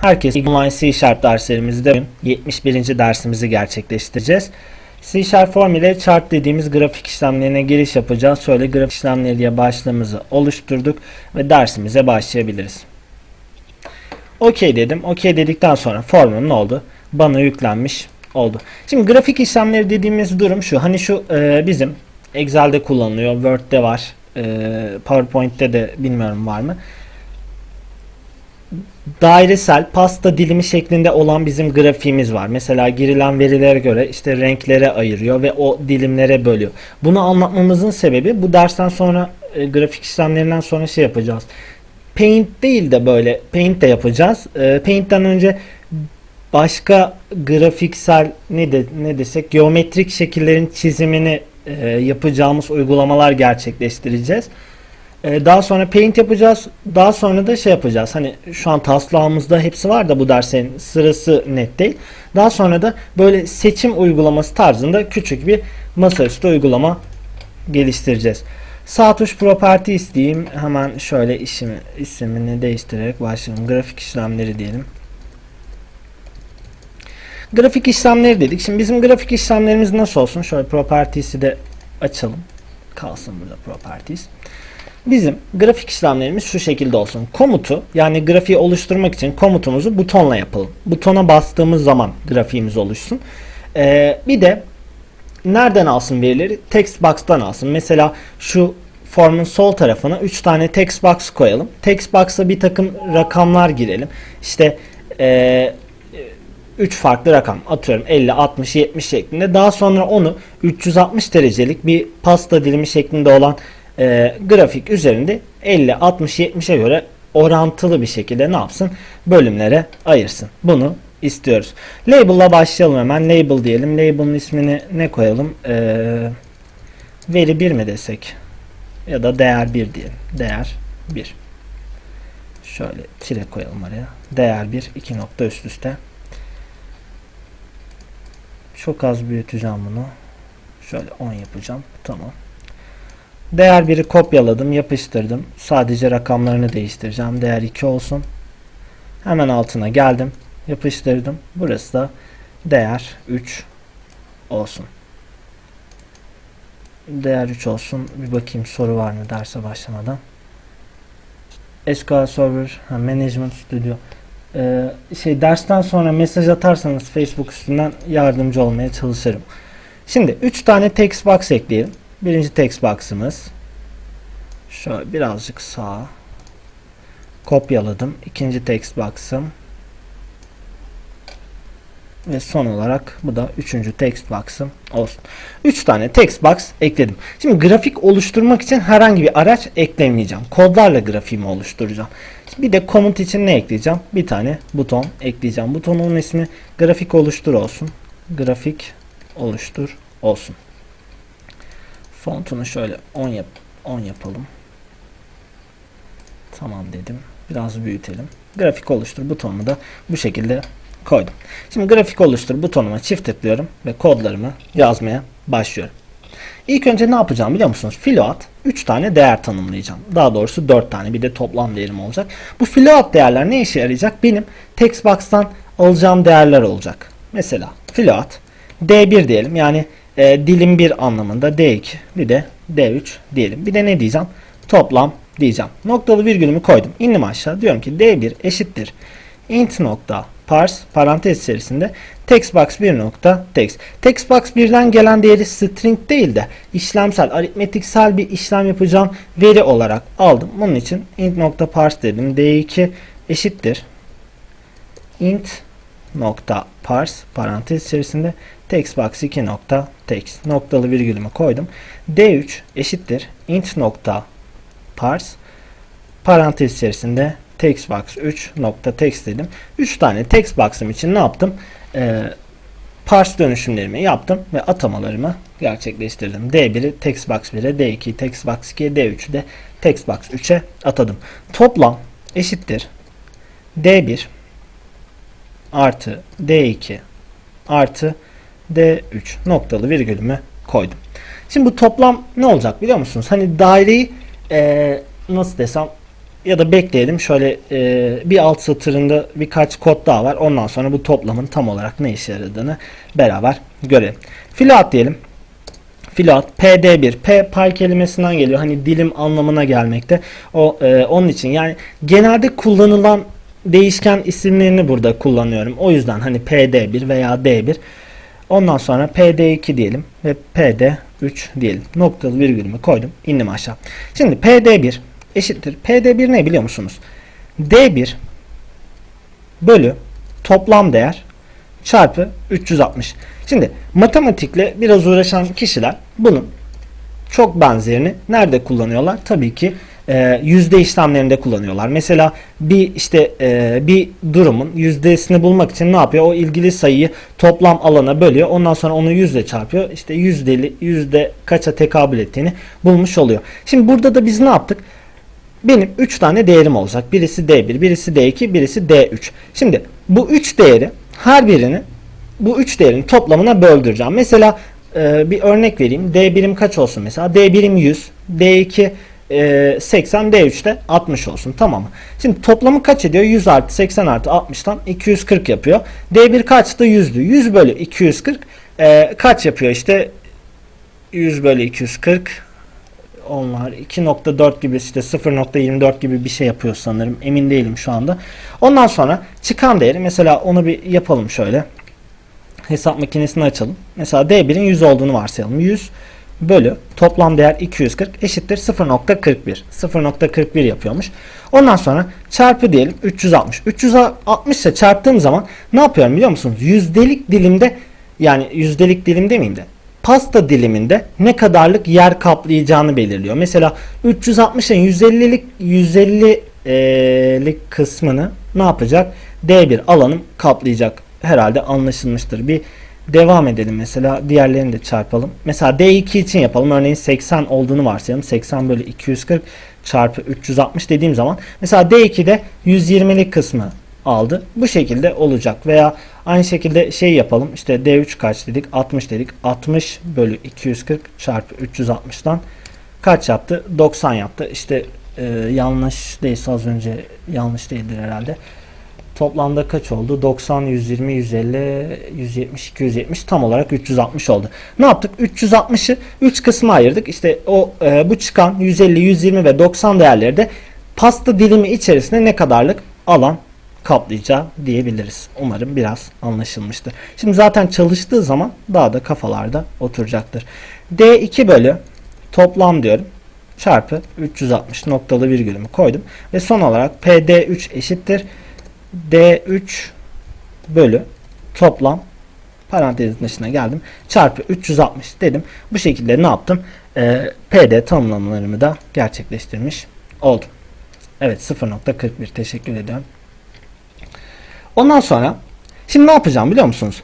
Herkes online C Sharp derslerimizde 71. dersimizi gerçekleştireceğiz. C Sharp Form ile chart dediğimiz grafik işlemlerine giriş yapacağız. Şöyle grafik işlemleri diye başlığımızı oluşturduk ve dersimize başlayabiliriz. OK dedim. OK dedikten sonra formum ne oldu? Bana yüklenmiş oldu. Şimdi grafik işlemleri dediğimiz durum şu. Hani şu e, bizim Excel'de kullanılıyor, Word'de var, e, PowerPoint'te de bilmiyorum var mı. Dairesel pasta dilimi şeklinde olan bizim grafiğimiz var. Mesela girilen verilere göre işte renklere ayırıyor ve o dilimlere bölüyor. Bunu anlatmamızın sebebi bu dersten sonra e, grafik işlemlerinden sonra şey yapacağız. Paint değil de böyle Paint de yapacağız. E, Paint'ten önce başka grafiksel ne de ne desek geometrik şekillerin çizimini e, yapacağımız uygulamalar gerçekleştireceğiz. E, daha sonra paint yapacağız. Daha sonra da şey yapacağız. Hani şu an taslağımızda hepsi var da bu dersin sırası net değil. Daha sonra da böyle seçim uygulaması tarzında küçük bir masaüstü uygulama geliştireceğiz. Sağ tuş properties diyeyim. Hemen şöyle işimi, ismini değiştirerek başlayalım. Grafik işlemleri diyelim. Grafik işlemleri dedik. Şimdi bizim grafik işlemlerimiz nasıl olsun? Şöyle properties'i de açalım. Kalsın burada properties. Bizim grafik işlemlerimiz şu şekilde olsun. Komutu yani grafiği oluşturmak için komutumuzu butonla yapalım. Butona bastığımız zaman grafiğimiz oluşsun. Ee, bir de nereden alsın verileri? Text box'tan alsın. Mesela şu formun sol tarafına 3 tane text box koyalım. Text box'a bir takım rakamlar girelim. İşte ee, 3 farklı rakam atıyorum 50, 60, 70 şeklinde. Daha sonra onu 360 derecelik bir pasta dilimi şeklinde olan e, grafik üzerinde 50, 60, 70'e göre orantılı bir şekilde ne yapsın? Bölümlere ayırsın. Bunu istiyoruz. Label'la başlayalım hemen. Label diyelim. Label'ın ismini ne koyalım? Ee, veri 1 mi desek? Ya da değer 1 diyelim. Değer 1. Şöyle tire koyalım oraya. Değer 1, 2 nokta üst üste. Çok az büyüteceğim bunu. Şöyle 10 yapacağım. Tamam. Değer 1'i kopyaladım, yapıştırdım. Sadece rakamlarını değiştireceğim. Değer 2 olsun. Hemen altına geldim. Yapıştırdım. Burası da değer 3 olsun. Değer 3 olsun. Bir bakayım soru var mı derse başlamadan. SQL Server ha, Management Studio ee, şey dersten sonra mesaj atarsanız Facebook üstünden yardımcı olmaya çalışırım. Şimdi 3 tane text box ekleyelim. Birinci text box'ımız. Şöyle birazcık sağa kopyaladım. İkinci text box'ım. Ve son olarak bu da üçüncü text box'ım olsun. 3 tane text box ekledim. Şimdi grafik oluşturmak için herhangi bir araç eklemeyeceğim. Kodlarla grafiğimi oluşturacağım. Bir de komut için ne ekleyeceğim? Bir tane buton ekleyeceğim. Butonun ismi grafik oluştur olsun. Grafik oluştur olsun. Fontunu şöyle 10 yap 10 yapalım. Tamam dedim. Biraz büyütelim. Grafik oluştur butonumu da bu şekilde koydum. Şimdi grafik oluştur butonuma çift tıklıyorum ve kodlarımı yazmaya başlıyorum. İlk önce ne yapacağım biliyor musunuz? Float 3 tane değer tanımlayacağım. Daha doğrusu 4 tane bir de toplam değerim olacak. Bu float değerler ne işe yarayacak? Benim textbox'tan alacağım değerler olacak. Mesela float D1 diyelim yani e, dilim 1 anlamında D2 bir de D3 diyelim. Bir de ne diyeceğim? Toplam diyeceğim. Noktalı virgülümü koydum. İndim aşağı. Diyorum ki D1 eşittir. int nokta parse parantez içerisinde textbox 1 nokta text. Textbox 1'den gelen değeri string değil de işlemsel, aritmetiksel bir işlem yapacağım veri olarak aldım. Bunun için int nokta parse dedim. D2 eşittir. int nokta parse parantez içerisinde textbox 2 nokta text noktalı virgülümü koydum. D3 eşittir. int nokta parse parantez içerisinde textbox 3 nokta text dedim. 3 tane text box'ım için ne yaptım? Ee, parse dönüşümlerimi yaptım ve atamalarımı gerçekleştirdim. D1'i textbox 1'e, D2'yi textbox 2'ye, D3'ü de textbox 3'e atadım. Toplam eşittir. D1 artı D2 artı D3 noktalı virgülümü koydum. Şimdi bu toplam ne olacak biliyor musunuz? Hani daireyi ee, nasıl desem ya da bekleyelim. Şöyle e, bir alt satırında birkaç kod daha var. Ondan sonra bu toplamın tam olarak ne işe yaradığını beraber görelim. Float diyelim. Float PD1 P pay kelimesinden geliyor. Hani dilim anlamına gelmekte. O e, onun için yani genelde kullanılan değişken isimlerini burada kullanıyorum. O yüzden hani PD1 veya D1 Ondan sonra PD2 diyelim ve PD3 diyelim. Noktalı virgülümü koydum. indim aşağı. Şimdi PD1 eşittir. PD1 ne biliyor musunuz? D1 bölü toplam değer çarpı 360. Şimdi matematikle biraz uğraşan kişiler bunun çok benzerini nerede kullanıyorlar? Tabii ki e, yüzde işlemlerinde kullanıyorlar. Mesela bir işte e, bir durumun yüzdesini bulmak için ne yapıyor? O ilgili sayıyı toplam alana bölüyor. Ondan sonra onu yüzde çarpıyor. İşte yüzdeli yüzde kaça tekabül ettiğini bulmuş oluyor. Şimdi burada da biz ne yaptık? Benim 3 tane değerim olacak. Birisi D1, birisi D2, birisi D3. Şimdi bu 3 değeri her birini bu 3 değerin toplamına böldüreceğim. Mesela e, bir örnek vereyim. D1'im kaç olsun mesela? D1'im 100, D2 e, 80, D3'te 60 olsun. Tamam mı? Şimdi toplamı kaç ediyor? 100 artı 80 artı 60'tan 240 yapıyor. D1 kaçtı? 100'dü. 100 bölü 240 e, kaç yapıyor? İşte 100 bölü 240 onlar 2.4 gibi işte 0.24 gibi bir şey yapıyor sanırım. Emin değilim şu anda. Ondan sonra çıkan değeri mesela onu bir yapalım şöyle. Hesap makinesini açalım. Mesela D1'in 100 olduğunu varsayalım. 100 bölü toplam değer 240 eşittir 0.41. 0.41 yapıyormuş. Ondan sonra çarpı diyelim 360. 360 ile çarptığım zaman ne yapıyorum biliyor musunuz? Yüzdelik dilimde yani yüzdelik dilim demeyeyim de pasta diliminde ne kadarlık yer kaplayacağını belirliyor. Mesela 360'ın 150'lik 150'lik kısmını ne yapacak? D1 alanım kaplayacak. Herhalde anlaşılmıştır. Bir devam edelim mesela diğerlerini de çarpalım. Mesela D2 için yapalım. Örneğin 80 olduğunu varsayalım. 80 bölü 240 çarpı 360 dediğim zaman mesela D2'de 120'lik kısmı aldı. Bu şekilde olacak. Veya aynı şekilde şey yapalım. İşte D3 kaç dedik? 60 dedik. 60 bölü 240 çarpı 360'dan kaç yaptı? 90 yaptı. İşte e, yanlış değilse az önce yanlış değildir herhalde. Toplamda kaç oldu? 90, 120, 150, 170, 270 tam olarak 360 oldu. Ne yaptık? 360'ı 3 kısma ayırdık. İşte o e, bu çıkan 150, 120 ve 90 değerleri de pasta dilimi içerisinde ne kadarlık alan kaplayacağı diyebiliriz. Umarım biraz anlaşılmıştır. Şimdi zaten çalıştığı zaman daha da kafalarda oturacaktır. D2 bölü toplam diyorum çarpı 360 noktalı virgülümü koydum. Ve son olarak PD3 eşittir D3 bölü toplam parantezin dışına geldim. Çarpı 360 dedim. Bu şekilde ne yaptım? Ee, PD tanımlamalarımı da gerçekleştirmiş oldum. Evet 0.41 teşekkür ediyorum. Ondan sonra şimdi ne yapacağım biliyor musunuz?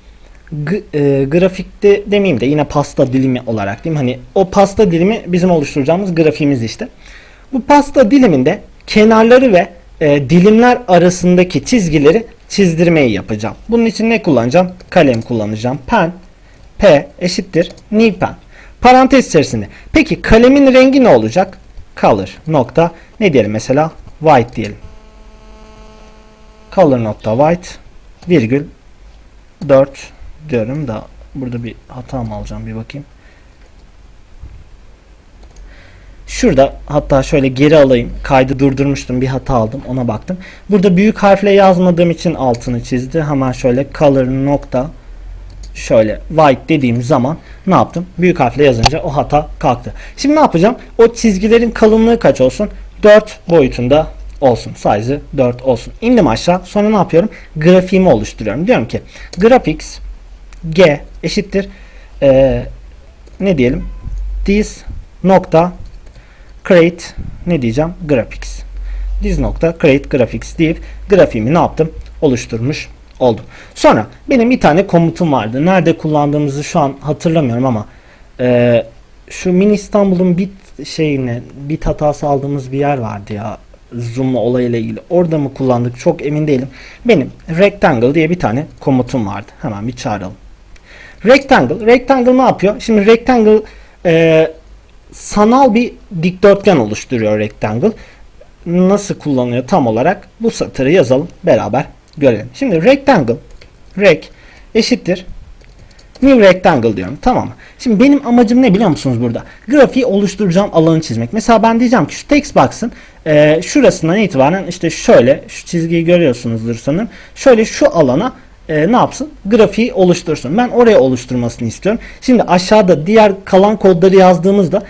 G- e, grafikte demeyeyim de yine pasta dilimi olarak diyeyim. Hani o pasta dilimi bizim oluşturacağımız grafiğimiz işte. Bu pasta diliminde kenarları ve e, dilimler arasındaki çizgileri çizdirmeyi yapacağım. Bunun için ne kullanacağım? Kalem kullanacağım. Pen P eşittir new pen. Parantez içerisinde. Peki kalemin rengi ne olacak? Color nokta ne diyelim mesela? White diyelim. Color nokta white virgül 4 diyorum da burada bir hata mı alacağım bir bakayım. Şurada hatta şöyle geri alayım. Kaydı durdurmuştum. Bir hata aldım. Ona baktım. Burada büyük harfle yazmadığım için altını çizdi. Hemen şöyle color nokta şöyle white dediğim zaman ne yaptım? Büyük harfle yazınca o hata kalktı. Şimdi ne yapacağım? O çizgilerin kalınlığı kaç olsun? 4 boyutunda olsun. Size 4 olsun. İndim aşağı. Sonra ne yapıyorum? Grafiğimi oluşturuyorum. Diyorum ki graphics g eşittir ee, ne diyelim? This nokta create ne diyeceğim? Graphics. This nokta create graphics deyip grafiğimi ne yaptım? Oluşturmuş oldum. Sonra benim bir tane komutum vardı. Nerede kullandığımızı şu an hatırlamıyorum ama e, şu mini İstanbul'un bit şeyine bit hatası aldığımız bir yer vardı ya zoom'la olayla ilgili. Orada mı kullandık çok emin değilim. Benim rectangle diye bir tane komutum vardı. Hemen bir çağıralım. Rectangle. Rectangle ne yapıyor? Şimdi rectangle e, sanal bir dikdörtgen oluşturuyor rectangle. nasıl kullanılıyor tam olarak bu satırı yazalım beraber görelim. Şimdi rectangle rec eşittir new rectangle diyorum tamam mı? Şimdi benim amacım ne biliyor musunuz burada? Grafiği oluşturacağım alanı çizmek. Mesela ben diyeceğim ki şu text box'ın e, şurasından itibaren işte şöyle şu çizgiyi görüyorsunuzdur sanırım. Şöyle şu alana e, ne yapsın? Grafiği oluştursun. Ben oraya oluşturmasını istiyorum. Şimdi aşağıda diğer kalan kodları yazdığımızda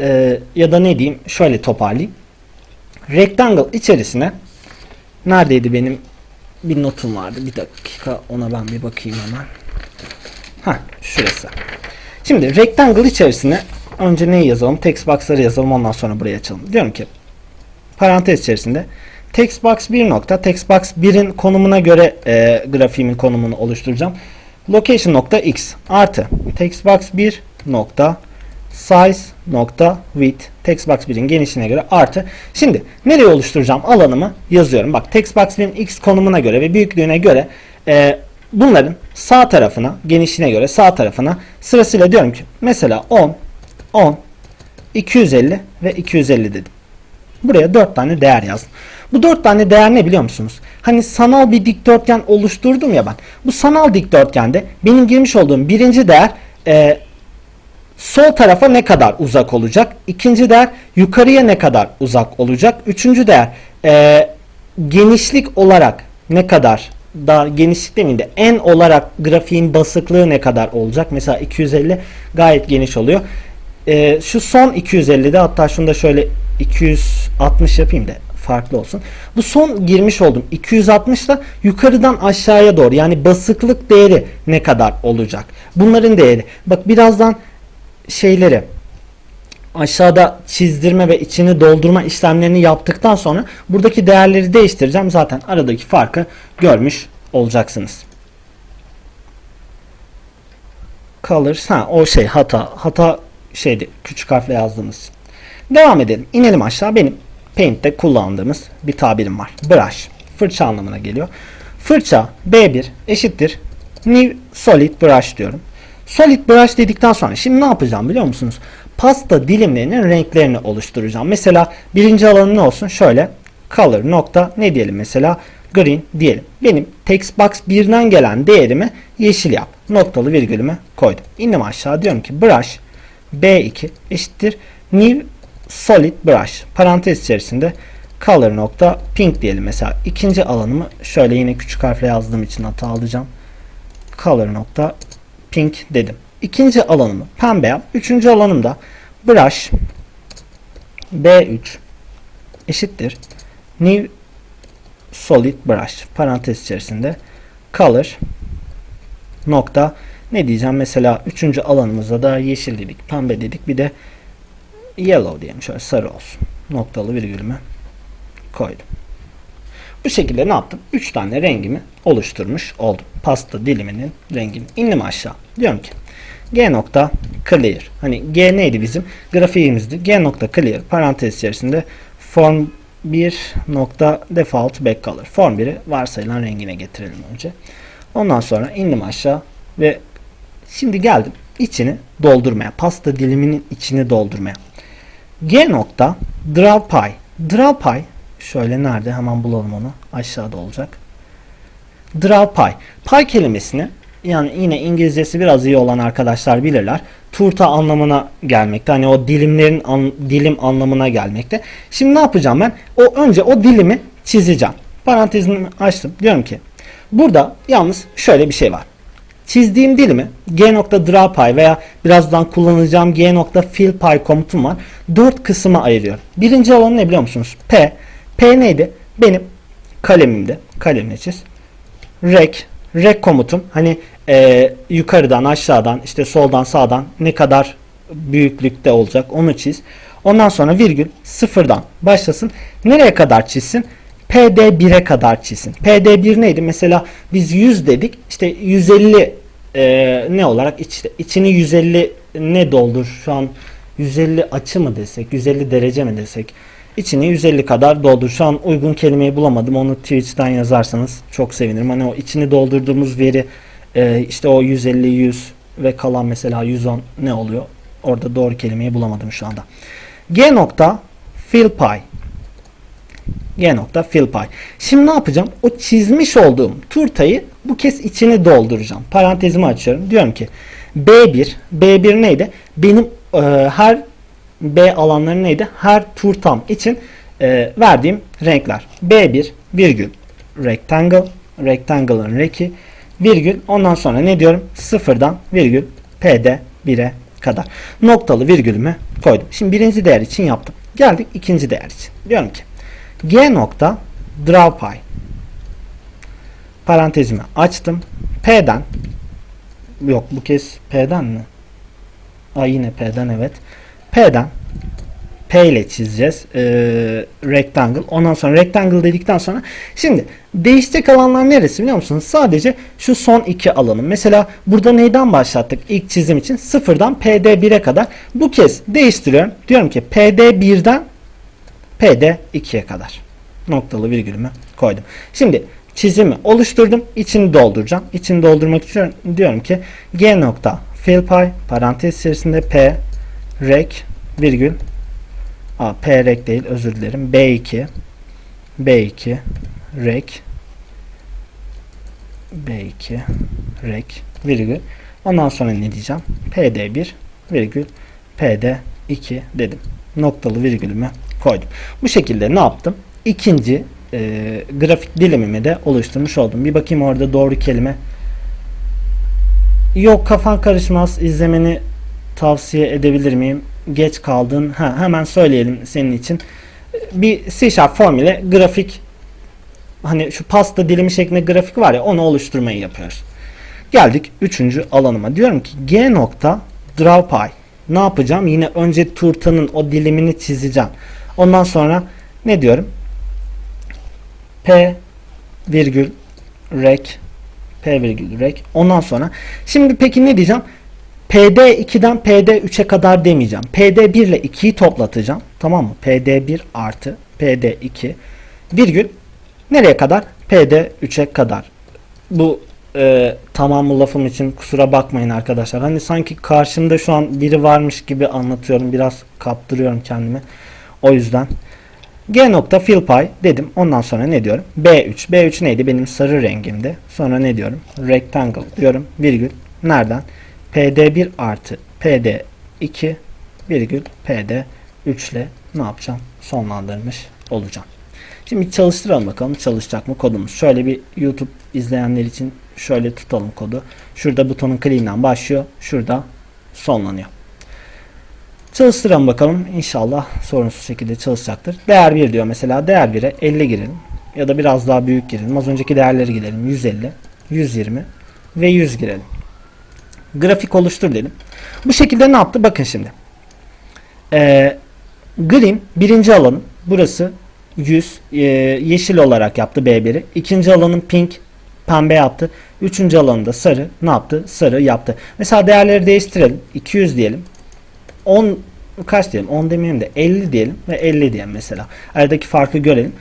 e, ya da ne diyeyim şöyle toparlayayım. Rectangle içerisine neredeydi benim bir notum vardı. Bir dakika ona ben bir bakayım hemen. Ha şurası. Şimdi rectangle içerisine önce neyi yazalım? Text box'ları yazalım ondan sonra buraya açalım. Diyorum ki parantez içerisinde text box 1 nokta text box 1'in konumuna göre e, grafiğimin konumunu oluşturacağım. Location nokta x artı text box 1 nokta size nokta width text box 1'in genişliğine göre artı. Şimdi nereye oluşturacağım alanımı yazıyorum. Bak text box 1'in x konumuna göre ve büyüklüğüne göre e, bunların sağ tarafına genişliğine göre sağ tarafına sırasıyla diyorum ki mesela 10 10 250 ve 250 dedim. Buraya 4 tane değer yazdım. Bu 4 tane değer ne biliyor musunuz? Hani sanal bir dikdörtgen oluşturdum ya ben. Bu sanal dikdörtgende benim girmiş olduğum birinci değer e, sol tarafa ne kadar uzak olacak? İkinci değer yukarıya ne kadar uzak olacak? Üçüncü değer e, genişlik olarak ne kadar daha genişlik demeyeyim de en olarak grafiğin basıklığı ne kadar olacak? Mesela 250 gayet geniş oluyor. E, şu son 250'de hatta şunu da şöyle 260 yapayım da farklı olsun. Bu son girmiş olduğum 260 da yukarıdan aşağıya doğru yani basıklık değeri ne kadar olacak? Bunların değeri. Bak birazdan şeyleri aşağıda çizdirme ve içini doldurma işlemlerini yaptıktan sonra buradaki değerleri değiştireceğim. Zaten aradaki farkı görmüş olacaksınız. Colors ha o şey hata hata şeydi küçük harfle yazdığımız. Devam edelim. İnelim aşağı. Benim Paint'te kullandığımız bir tabirim var. Brush. Fırça anlamına geliyor. Fırça B1 eşittir New Solid Brush diyorum. Solid brush dedikten sonra şimdi ne yapacağım biliyor musunuz? Pasta dilimlerinin renklerini oluşturacağım. Mesela birinci alanı ne olsun? Şöyle color nokta ne diyelim mesela green diyelim. Benim text box 1'den gelen değerimi yeşil yap. Noktalı virgülümü koydum. İndim aşağı diyorum ki brush B2 eşittir new solid brush. Parantez içerisinde color nokta pink diyelim mesela. ikinci alanımı şöyle yine küçük harfle yazdığım için hata alacağım. color nokta pink dedim. İkinci alanımı pembe yap. Üçüncü alanımda brush B3 eşittir new solid brush parantez içerisinde color nokta ne diyeceğim mesela üçüncü alanımızda da yeşil dedik pembe dedik bir de yellow diyelim şöyle sarı olsun noktalı virgülümü koydum. Bu şekilde ne yaptım? 3 tane rengimi oluşturmuş oldum. Pasta diliminin rengini. İndim aşağı. Diyorum ki G nokta clear. Hani G neydi bizim? Grafiğimizdi. G nokta clear parantez içerisinde form 1 nokta default backcolor. Form 1'i varsayılan rengine getirelim önce. Ondan sonra indim aşağı ve şimdi geldim içini doldurmaya. Pasta diliminin içini doldurmaya. G nokta draw pie. Draw pie Şöyle nerede? Hemen bulalım onu. Aşağıda olacak. Draw pie. Pie kelimesini yani yine İngilizcesi biraz iyi olan arkadaşlar bilirler. Turta anlamına gelmekte. Hani o dilimlerin an, dilim anlamına gelmekte. Şimdi ne yapacağım ben? O önce o dilimi çizeceğim. Parantezimi açtım. Diyorum ki burada yalnız şöyle bir şey var. Çizdiğim dilimi g.drawPy veya birazdan kullanacağım g.fillPy komutum var. Dört kısma ayırıyorum. Birinci alanı ne biliyor musunuz? P. P neydi? Benim kalemimde. Kalemle çiz. Rec. Rec komutum. Hani e, yukarıdan aşağıdan işte soldan sağdan ne kadar büyüklükte olacak onu çiz. Ondan sonra virgül sıfırdan başlasın. Nereye kadar çizsin? PD1'e kadar çizsin. PD1 neydi? Mesela biz 100 dedik. İşte 150 e, ne olarak iç, içini 150 ne doldur? Şu an 150 açı mı desek? 150 derece mi desek? İçini 150 kadar doldur. Şu an uygun kelimeyi bulamadım. Onu Twitch'ten yazarsanız çok sevinirim. Hani o içini doldurduğumuz veri e, işte o 150, 100 ve kalan mesela 110 ne oluyor? Orada doğru kelimeyi bulamadım şu anda. G nokta fill pie G nokta fill pie. Şimdi ne yapacağım? O çizmiş olduğum turtayı bu kez içini dolduracağım. Parantezimi açıyorum. Diyorum ki B1 B1 neydi? Benim e, her B alanları neydi? Her turtam için e, verdiğim renkler. B1 virgül rectangle rectangle'ın reki virgül ondan sonra ne diyorum? Sıfırdan virgül PD 1'e kadar. Noktalı virgülümü koydum. Şimdi birinci değer için yaptım. Geldik ikinci değer için. Diyorum ki G nokta draw pie parantezimi açtım. P'den yok bu kez P'den mi? Aa yine P'den evet. P'den P ile çizeceğiz. Ee, rectangle. Ondan sonra rectangle dedikten sonra şimdi değişecek alanlar neresi biliyor musunuz? Sadece şu son iki alanım. Mesela burada neyden başlattık ilk çizim için? Sıfırdan PD 1'e kadar. Bu kez değiştiriyorum. Diyorum ki PD 1'den PD 2'ye kadar. Noktalı virgülümü koydum. Şimdi çizimi oluşturdum. İçini dolduracağım. İçini doldurmak için diyorum ki G nokta fill pie parantez içerisinde P rec virgül A, P rec değil özür dilerim. B2 B2 rec B2 rec virgül ondan sonra ne diyeceğim? PD1 virgül PD2 dedim. Noktalı virgülümü koydum. Bu şekilde ne yaptım? İkinci e, grafik dilimimi de oluşturmuş oldum. Bir bakayım orada doğru kelime. Yok kafan karışmaz. İzlemeni tavsiye edebilir miyim? Geç kaldın. Ha, hemen söyleyelim senin için. Bir C Sharp formüle grafik hani şu pasta dilimi şeklinde grafik var ya onu oluşturmayı yapıyoruz. Geldik üçüncü alanıma. Diyorum ki G nokta draw pie. Ne yapacağım? Yine önce turtanın o dilimini çizeceğim. Ondan sonra ne diyorum? P virgül rec P virgül rec. Ondan sonra şimdi peki ne diyeceğim? PD2'den PD3'e kadar demeyeceğim. PD1 ile 2'yi toplatacağım. Tamam mı? PD1 artı PD2 virgül nereye kadar? PD3'e kadar. Bu e, tamamı lafım için kusura bakmayın arkadaşlar. Hani sanki karşımda şu an biri varmış gibi anlatıyorum. Biraz kaptırıyorum kendimi. O yüzden G nokta fill pie dedim. Ondan sonra ne diyorum? B3. B3 neydi? Benim sarı rengimdi. Sonra ne diyorum? Rectangle diyorum. Virgül. Nereden? PD1 artı PD2 virgül PD3 ile ne yapacağım? Sonlandırmış olacağım. Şimdi çalıştıralım bakalım çalışacak mı kodumuz. Şöyle bir YouTube izleyenler için şöyle tutalım kodu. Şurada butonun clean'den başlıyor. Şurada sonlanıyor. Çalıştıralım bakalım. İnşallah sorunsuz şekilde çalışacaktır. Değer 1 diyor mesela. Değer 1'e 50 girelim. Ya da biraz daha büyük girelim. Az önceki değerleri girelim. 150, 120 ve 100 girelim. Grafik oluştur dedim. Bu şekilde ne yaptı? Bakın şimdi. Ee, green birinci alanın. Burası 100 e, yeşil olarak yaptı B1'i. İkinci alanın pink pembe yaptı. Üçüncü alanında sarı ne yaptı? Sarı yaptı. Mesela değerleri değiştirelim. 200 diyelim. 10 kaç diyelim? 10 demeyelim de 50 diyelim ve 50 diyelim mesela. Aradaki farkı görelim.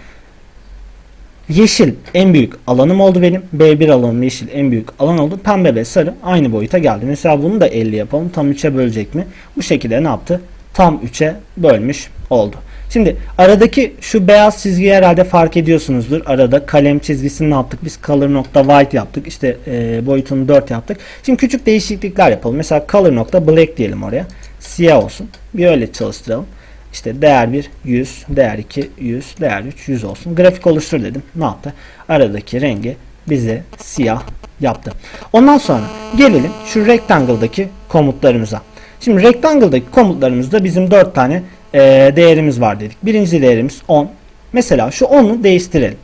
Yeşil en büyük alanım oldu benim. B1 alanım yeşil en büyük alan oldu. Pembe ve sarı aynı boyuta geldi. Mesela bunu da 50 yapalım. Tam 3'e bölecek mi? Bu şekilde ne yaptı? Tam 3'e bölmüş oldu. Şimdi aradaki şu beyaz çizgiyi herhalde fark ediyorsunuzdur. Arada kalem çizgisini ne yaptık? Biz color nokta white yaptık. İşte e, boyutunu 4 yaptık. Şimdi küçük değişiklikler yapalım. Mesela color nokta black diyelim oraya. Siyah olsun. Bir öyle çalıştıralım. İşte değer 1 100, değer 2 100, değer 3 100 olsun. Grafik oluştur dedim. Ne yaptı? Aradaki rengi bize siyah yaptı. Ondan sonra gelelim şu rectangle'daki komutlarımıza. Şimdi rectangle'daki komutlarımızda bizim 4 tane e, değerimiz var dedik. Birinci değerimiz 10. Mesela şu 10'u değiştirelim.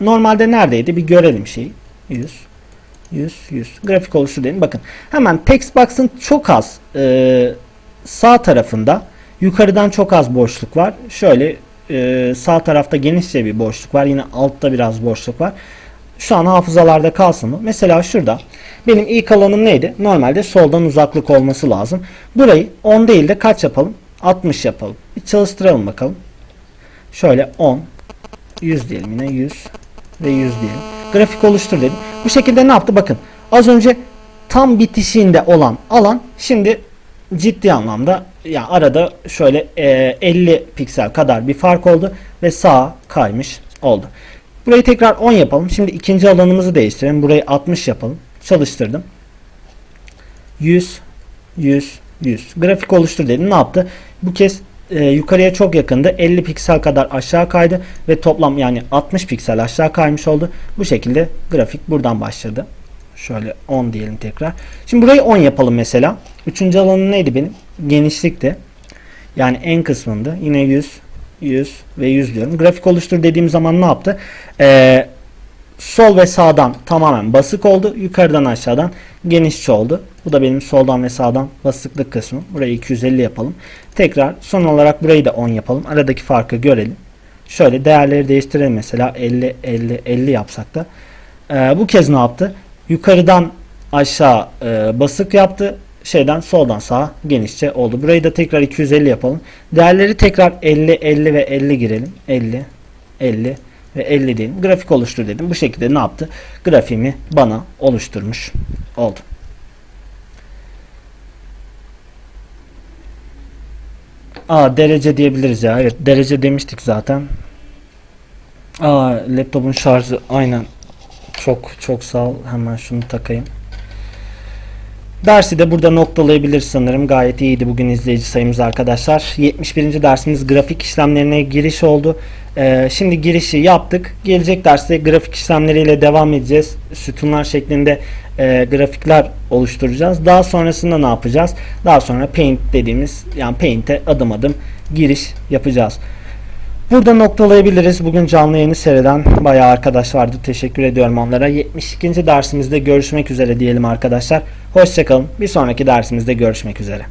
Normalde neredeydi? Bir görelim şeyi. 100 100 100 grafik oluştur dedim. Bakın hemen text box'ın çok az e, sağ tarafında yukarıdan çok az boşluk var. Şöyle e, sağ tarafta genişçe bir boşluk var. Yine altta biraz boşluk var. Şu an hafızalarda kalsın mı? Mesela şurada benim ilk alanım neydi? Normalde soldan uzaklık olması lazım. Burayı 10 değil de kaç yapalım? 60 yapalım. Bir çalıştıralım bakalım. Şöyle 10 100 diyelim yine 100 ve 100 diyelim. Grafik oluştur dedim. Bu şekilde ne yaptı? Bakın az önce tam bitişiğinde olan alan şimdi ciddi anlamda ya arada şöyle e, 50 piksel kadar bir fark oldu ve sağa kaymış oldu. Burayı tekrar 10 yapalım. Şimdi ikinci alanımızı değiştirelim. Burayı 60 yapalım. Çalıştırdım. 100 100 100. Grafik oluştur dedim. Ne yaptı? Bu kez e, yukarıya çok yakındı. 50 piksel kadar aşağı kaydı ve toplam yani 60 piksel aşağı kaymış oldu. Bu şekilde grafik buradan başladı. Şöyle 10 diyelim tekrar. Şimdi burayı 10 yapalım mesela. Üçüncü alanım neydi benim? Genişlikti. Yani en kısmında yine 100, 100 ve 100 diyorum. Grafik oluştur dediğim zaman ne yaptı? Ee, sol ve sağdan tamamen basık oldu. Yukarıdan aşağıdan genişçe oldu. Bu da benim soldan ve sağdan basıklık kısmı. Burayı 250 yapalım. Tekrar son olarak burayı da 10 yapalım. Aradaki farkı görelim. Şöyle değerleri değiştirelim mesela 50 50 50 yapsak da. Ee, bu kez ne yaptı? Yukarıdan aşağı e, basık yaptı. Şeyden soldan sağa genişçe oldu. Burayı da tekrar 250 yapalım. Değerleri tekrar 50 50 ve 50 girelim. 50 50 ve 50 diyelim. Grafik oluştur dedim. Bu şekilde ne yaptı? Grafiğimi bana oluşturmuş oldu. Aa derece diyebiliriz ya. Evet derece demiştik zaten. Aa laptopun şarjı aynen. Çok çok sağ ol. Hemen şunu takayım. Dersi de burada noktalayabiliriz sanırım. Gayet iyiydi bugün izleyici sayımız arkadaşlar. 71. dersimiz grafik işlemlerine giriş oldu. Ee, şimdi girişi yaptık. Gelecek derste grafik işlemleriyle devam edeceğiz. Sütunlar şeklinde e, grafikler oluşturacağız. Daha sonrasında ne yapacağız? Daha sonra Paint dediğimiz yani Paint'e adım adım giriş yapacağız. Burada noktalayabiliriz. Bugün canlı yayını seyreden bayağı arkadaş vardı. Teşekkür ediyorum onlara. 72. dersimizde görüşmek üzere diyelim arkadaşlar. Hoşçakalın. Bir sonraki dersimizde görüşmek üzere.